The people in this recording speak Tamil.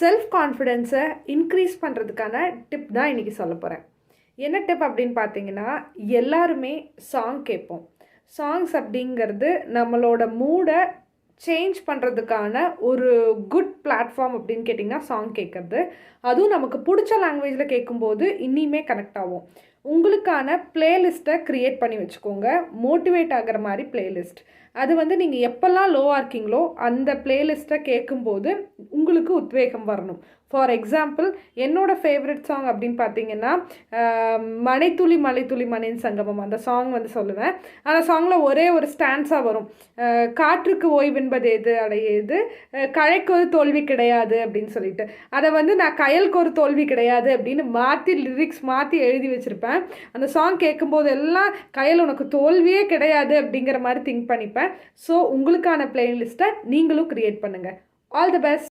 செல்ஃப் கான்ஃபிடென்ஸை இன்க்ரீஸ் பண்ணுறதுக்கான டிப் தான் இன்றைக்கி சொல்ல போகிறேன் என்ன டிப் அப்படின்னு பார்த்தீங்கன்னா எல்லாருமே சாங் கேட்போம். சாங்ஸ் அப்படிங்கிறது நம்மளோட மூடை சேஞ்ச் பண்ணுறதுக்கான ஒரு குட் பிளாட்ஃபார்ம் அப்படின்னு கேட்டிங்கன்னா சாங் கேட்குறது. அதுவும் நமக்கு பிடிச்ச லாங்குவேஜில் கேட்கும்போது இன்னிமே கனெக்ட் ஆகும். உங்களுக்கான பிளேலிஸ்ட்டை க்ரியேட் பண்ணி வச்சுக்கோங்க. மோட்டிவேட் ஆகிற மாதிரி பிளேலிஸ்ட் அது வந்து நீங்கள் எப்போல்லாம் லோவாக இருக்கீங்களோ அந்த பிளேலிஸ்ட்டை கேட்கும்போது உங்களுக்கு உத்வேகம் வரணும். ஃபார் எக்ஸாம்பிள் என்னோடய ஃபேவரட் சாங் அப்படின்னு பார்த்தீங்கன்னா மனைத்துளி மலைத்துளி மணின் சங்கமம். அந்த சாங் வந்து சொல்லுவேன். அந்த சாங்கில் ஒரே ஒரு ஸ்டான்ஸாக வரும். காற்றுக்கு ஓய்வென்பது எது? அடையுது கழைக்கு ஒரு தோல்வி கிடையாது அப்படின்னு சொல்லிட்டு. அதை வந்து நான் கயலுக்கு ஒரு தோல்வி கிடையாது அப்படின்னு மாற்றி லிரிக்ஸ் மாற்றி எழுதி வச்சுருப்பேன். அந்த சாங் கேட்கும்போது எல்லாம் கையில் உனக்கு தோல்வியே கிடையாது அப்படிங்கிற மாதிரி திங்க் பண்ணிப்பேன். ஸோ உங்களுக்கான பிளேலிஸ்ட்டை நீங்களும் க்ரியேட் பண்ணுங்கள் ஆல் தி பெஸ்ட்